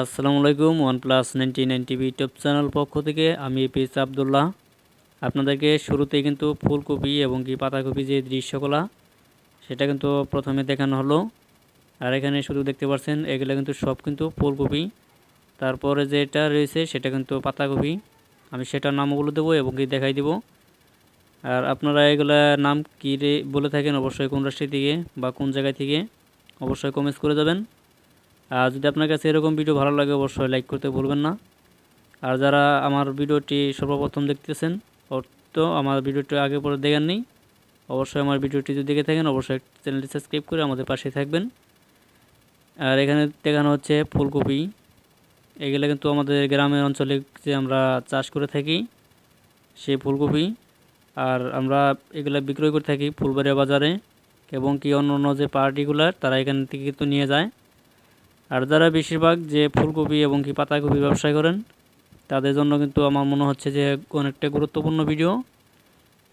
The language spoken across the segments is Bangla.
আসসালামু আলাইকুম one plus ninety nine TV YouTube channel পক্ষ থেকে, আমি পিস আবদুল্লাহ। আপনাদেরকে শুরুতেই কিন্তু ফুলকপি এবং কি পাতাকপি যে দৃশ্যকলা, সেটা কিন্তু প্রথমে দেখানো হলো। আর এখানে শুধু দেখতে পাচ্ছেন, এগুলো কিন্তু সব কিন্তু ফুলকপি। তারপরে যেটা রয়েছে, সেটা কিন্তু পাতাকপি। আমি সেটার নামগুলো দেবো এবং কি দেখাই দেবো। আর আপনারা এগুলা নাম কী বলে থাকেন, অবশ্যই কোন রাষ্ট্রের থেকে বা কোন জায়গায় থেকে, অবশ্যই কমেন্টস করে যাবেন। আর যদি আপনার কাছে এরকম ভিডিও ভালো লাগে, অবশ্যই লাইক করতে ভুলবেন না। আর যারা আমার ভিডিওটি সর্বপ্রথম দেখতেছেন তো আমার ভিডিওটি আগে পরে দেখেন দেখেননি অবশ্যই আমার ভিডিওটি যদি দেখে থাকেন, অবশ্যই চ্যানেলটি সাবস্ক্রাইব করে আমাদের পাশে থাকবেন। আর এখানে দেখানো হচ্ছে ফুলকপি। এগুলো কিন্তু আমাদের গ্রামের অঞ্চলে যে আমরা চাষ করে থাকি, সেই ফুলকপি। আর আমরা এগুলো বিক্রয় করে থাকি ফুলবাড়িয়া বাজারে, এবং কি অন্য অন্য যে পার্টিগুলার তারা এখান থেকে কিন্তু নিয়ে যায়। আর যারা বেশিরভাগ যে ফুলকপি এবং কি পাতাকপি ব্যবসা করেন, তাদের জন্য কিন্তু আমার মনে হচ্ছে যে অনেকটা গুরুত্বপূর্ণ ভিডিও।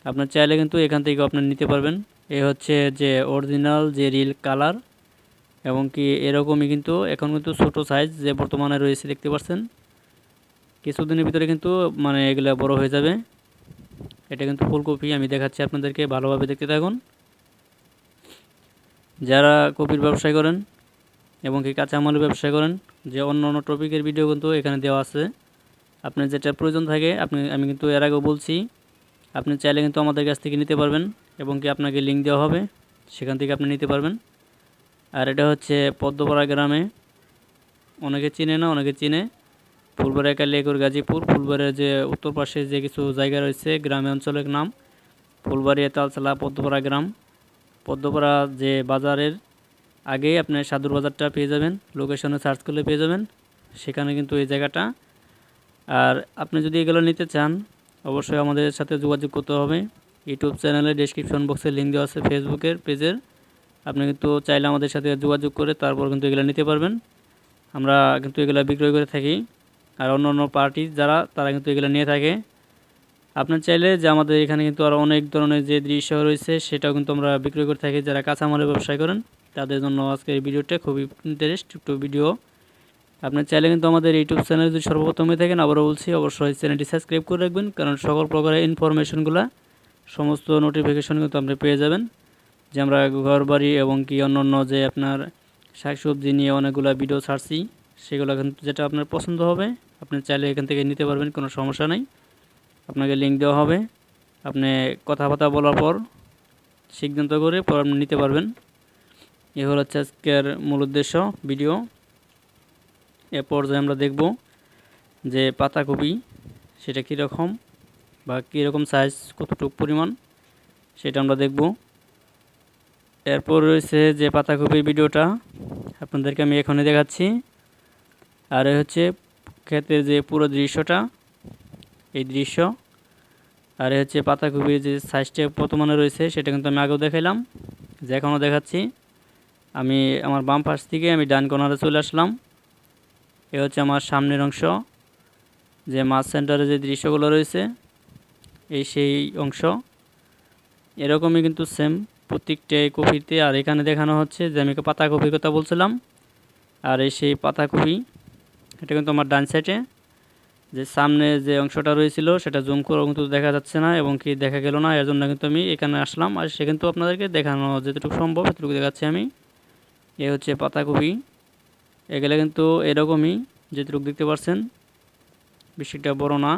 আপনার চাইলে কিন্তু এখান থেকে আপনার নিতে পারবেন। এ হচ্ছে যে অরিজিনাল যে রিল কালার এবং কি এরকমই কিন্তু এখন কিন্তু ছোট সাইজ যে বর্তমানে রয়েছে দেখতে পাচ্ছেন। কিছুদিনের ভিতরে কিন্তু মানে এগুলো বড় হয়ে যাবে। এটা কিন্তু ফুলকপি আমি দেখাচ্ছি আপনাদেরকে, ভালোভাবে দেখতে থাকুন। যারা কপির ব্যবসায় করেন এবং কি কাঁচামালের ব্যবসা করেন, যে অন্য অন্য টপিকের ভিডিও কিন্তু এখানে দেওয়া আছে। আপনার যেটা প্রয়োজন থাকে, আপনি, আমি কিন্তু এর আগেও বলছি, আপনি চাইলে কিন্তু আমাদের কাছ থেকে নিতে পারবেন এবং কি আপনাকে লিঙ্ক দেওয়া হবে, সেখান থেকে আপনি নিতে পারবেন। আর এটা হচ্ছে পদ্মপাড়া গ্রামে, অনেকে চিনে না, অনেকে চিনে। ফুলবাড়িয়া কালিয়াকুর গাজীপুর, ফুলবাড়ির যে উত্তর পাশে যে কিছু জায়গা রয়েছে, গ্রামে অঞ্চলের নাম ফুলবাড়িয়া তালচালা পদ্মপাড়া গ্রাম। পদ্মপাড়া যে বাজারের আগেই আপনি সাধুর বাজারটা পেয়ে যাবেন লোকেশনে সার্চ করলে পেয়ে যাবেন। সেখানে কিন্তু এই জায়গাটা। আর আপনি যদি এগুলো নিতে চান, অবশ্যই আমাদের সাথে যোগাযোগ করতে হবে। ইউটিউব চ্যানেলে ডিসক্রিপশন বক্সে লিঙ্ক দেওয়া আছে ফেসবুকের পেজের। আপনি কিন্তু চাইলে আমাদের সাথে যোগাযোগ করে তারপর কিন্তু এগুলো নিতে পারবেন। আমরা কিন্তু এগুলো বিক্রয় করে থাকি। আর অন্য অন্য পার্টি যারা, তারা কিন্তু এগুলো নিয়ে থাকে। আপনার চাইলে যে আমাদের এখানে কিন্তু আরও অনেক ধরনের যে দৃশ্য রয়েছে, সেটাও কিন্তু আমরা বিক্রয় করে থাকি। যারা কাঁচামালের ব্যবসা করেন তাদের জন্য আজকের ভিডিওটা খুবই ইন্টারেস্ট একটু ভিডিও। আপনার চাইলে কিন্তু আমাদের ইউটিউব চ্যানেল যদি সর্বপ্রথম থাকেন, আবারও বলছি, অবশ্যই চ্যানেলটি সাবস্ক্রাইব করে রাখবেন, কারণ সকল প্রকারের ইনফরমেশনগুলো সমস্ত নোটিফিকেশন কিন্তু আপনি পেয়ে যাবেন। যে আমরা ঘর বাড়ি এবং কি অন্য যে আপনার শাকসবজি নিয়ে অনেকগুলো ভিডিও ছাড়ছি, সেগুলো কিন্তু যেটা আপনার পছন্দ হবে, আপনি চাইলে এখান থেকে নিতে পারবেন, কোনো সমস্যা নেই। আপনাকে লিঙ্ক দেওয়া হবে। আপনি কথাবার্তা বলার পর সিদ্ধান্ত করে পর আপনি নিতে পারবেন। এ হলো হচ্ছে আজকের মূল উদ্দেশ্য ভিডিও। এ পর্যায়ে আমরা দেখব যে পাতাকপি সেটা কীরকম বা কীরকম সাইজ কতটুকু পরিমাণ সেটা আমরা দেখব। এরপর রয়েছে যে পাতাকপির ভিডিওটা, আপনাদেরকে আমি এখনই দেখাচ্ছি। আর হচ্ছে ক্ষেতের যে পুরো দৃশ্যটা, এই দৃশ্য। আর হচ্ছে পাতাকপির যে সাইজটা বর্তমানে রয়েছে সেটা কিন্তু আমি আগেও দেখাইলাম, যে এখনও দেখাচ্ছি। আমি আমার বাম পাশ থেকে আমি ডান কর্নারে চলে আসলাম। এ হচ্ছে আমার সামনের অংশ, যে মাছ সেন্টারে যে দৃশ্যগুলো রয়েছে, এই সেই অংশ। এরকমই কিন্তু সেম প্রত্যেকটাই কপিতে, আর এখানে দেখানো হচ্ছে যে আমি পাতা কপির কথা বলছিলাম। আর এই সেই পাতা কপি এটা কিন্তু আমার ডান সাইডে যে সামনে যে অংশটা রয়েছিল, সেটা জুম করে কিন্তু দেখা যাচ্ছে না এবং কি দেখা গেল না এর জন্য কিন্তু আমি এখানে আসলাম। আর সে কিন্তু আপনাদেরকে দেখানো যেটুকু সম্ভব সেটুকু দেখাচ্ছি আমি। এ হচ্ছে পাতাকপি। এগুলো কিন্তু এরকমই, যেটুকু দেখতে পাচ্ছেন বেশিটা বড় না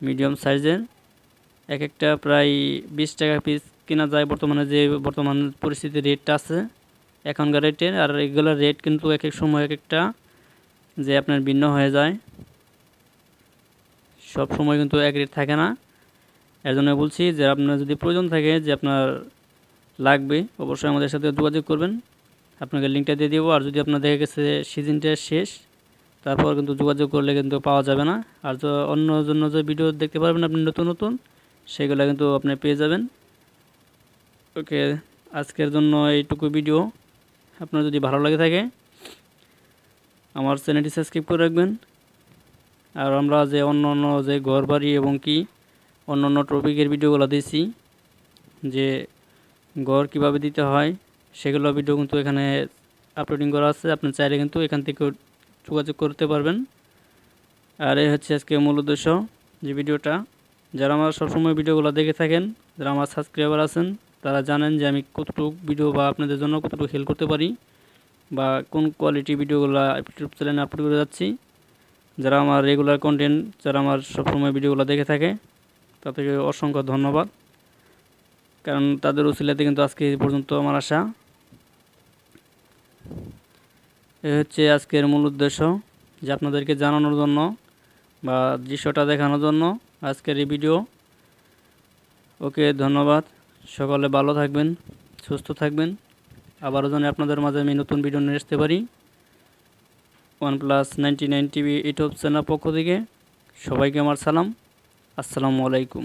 মিডিয়াম সাইজের এক একটা প্রায় বিশ টাকা পিস কেনা যায় বর্তমানে যে বর্তমান পরিস্থিতির রেটটা আছে, এখনকার রেটের আর এগুলোর রেট কিন্তু এক এক সময় এক একটা যে আপনার ভিন্ন হয়ে যায়। সব সময় কিন্তু এক রেট থাকে না। এর জন্য বলছি যে আপনার যদি প্রয়োজন থাকে যে আপনার লাগবে, অবশ্যই আমাদের সাথে যোগাযোগ করবেন। আপনাকে লিঙ্কটা দিয়ে দেবো, আর যদি আপনার দেখে গেছে সিজনটা শেষ, তারপর কিন্তু যোগাযোগ করলে কিন্তু পাওয়া যাবে না। আর তো অন্য জন্য যে ভিডিও দেখতে পারবেন আপনি নতুন নতুন, সেগুলো কিন্তু আপনি পেয়ে যাবেন। ওকে, আজকের জন্য এইটুকু ভিডিও আপনার যদি ভালো লাগে থাকে, আমার চ্যানেলটি সাবস্ক্রাইব করে রাখবেন। আর আমরা যে অন্য অন্য যে ঘর বাড়ি এবং কি, অন্য অন্য টপিকের ভিডিওগুলো দিয়েছি, যে ঘর কীভাবে দিতে হয় সেগুলো ভিডিও কিন্তু এখানে আপলোডিং করা আছে। আপনি চাইলে কিন্তু এখান থেকে যোগাযোগ করতে পারবেন। আর এই হচ্ছে আজকে মূল উদ্দেশ্য যে ভিডিওটা যারা আমার সবসময় ভিডিওগুলো দেখে থাকেন, যারা আমার সাবস্ক্রাইবার আছেন, তারা জানেন যে আমি কতটুকু ভিডিও বা আপনাদের জন্য কতটুকু হেল্প করতে পারি বা কোন কোয়ালিটি ভিডিওগুলো ইউটিউব চ্যানেলে আপলোড করে যাচ্ছি। যারা আমার রেগুলার কন্টেন্ট যারা আমার সবসময় ভিডিওগুলো দেখে থাকে, তাদেরকে অসংখ্য ধন্যবাদ। কারণ তাদের উচিলাতে কিন্তু আজকে পর্যন্ত আমার আশা। এ হচ্ছে আজকের মূল উদ্দেশ্য যে আপনাদেরকে জানানোর জন্য বা দৃশ্যটা দেখানোর জন্য আজকের এই ভিডিও। ওকে, ধন্যবাদ। সকলে ভালো থাকবেন, সুস্থ থাকবেন। আবারও যেন আপনাদের মাঝে আমি নতুন ভিডিও নিয়ে আসতে পারি। One plus ninety nine TV YouTube channel পক্ষ থেকে সবাইকে আমার সালাম। আসসালামু আলাইকুম।